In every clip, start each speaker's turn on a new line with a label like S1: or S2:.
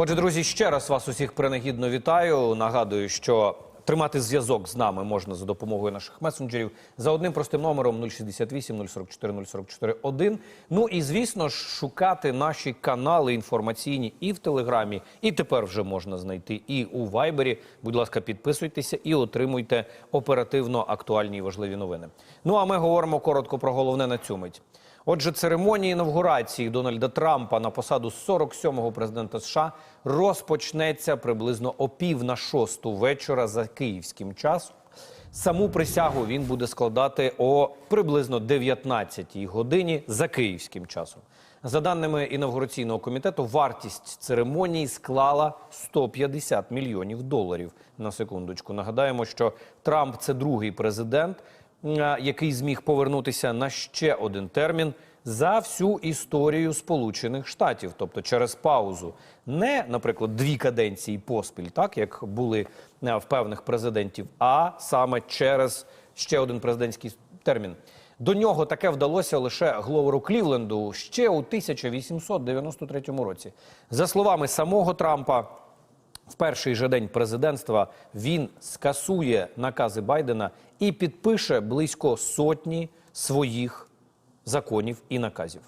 S1: Отже, друзі, ще раз вас усіх принагідно вітаю. Нагадую, що тримати зв'язок з нами можна за допомогою наших месенджерів за одним простим номером 068 044 044 1. Ну і звісно ж, шукати наші канали інформаційні і в Телеграмі, і тепер вже можна знайти і у Вайбері. Будь ласка, підписуйтеся і отримуйте оперативно актуальні і важливі новини. Ну а ми говоримо коротко про головне на цю мить. Отже, церемонія інавгурації Дональда Трампа на посаду 47-го президента США розпочнеться приблизно о пів на шосту вечора за київським часом. Саму присягу він буде складати о приблизно 19-й годині за київським часом. За даними інавгураційного комітету, вартість церемонії склала 150 мільйонів доларів. На секундочку нагадаємо, що Трамп це другий президент, який зміг повернутися на ще один термін за всю історію Сполучених Штатів, тобто через паузу, не, наприклад, дві каденції поспіль, так як були в певних президентів, а саме через ще один президентський термін. До нього таке вдалося лише Гловеру Клівленду ще у 1893 році. За словами самого Трампа, в перший же день президентства він скасує накази Байдена і підпише близько сотні своїх законів і наказів.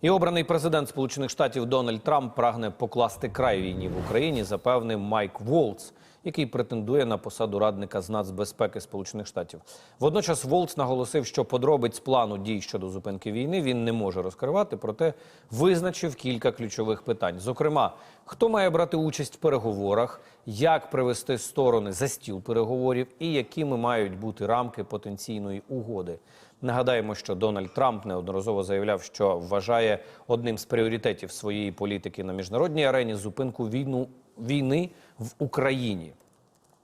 S1: І обраний президент Сполучених Штатів Дональд Трамп прагне покласти край війні в Україні, запевнив Майк Волц, який претендує на посаду радника з нацбезпеки Сполучених Штатів. Водночас Волц наголосив, що подробиць плану дій щодо зупинки війни він не може розкривати, проте визначив кілька ключових питань. Зокрема, хто має брати участь в переговорах, як привести сторони за стіл переговорів і якими мають бути рамки потенційної угоди. Нагадаємо, що Дональд Трамп неодноразово заявляв, що вважає одним з пріоритетів своєї політики на міжнародній арені зупинку війну війни в Україні.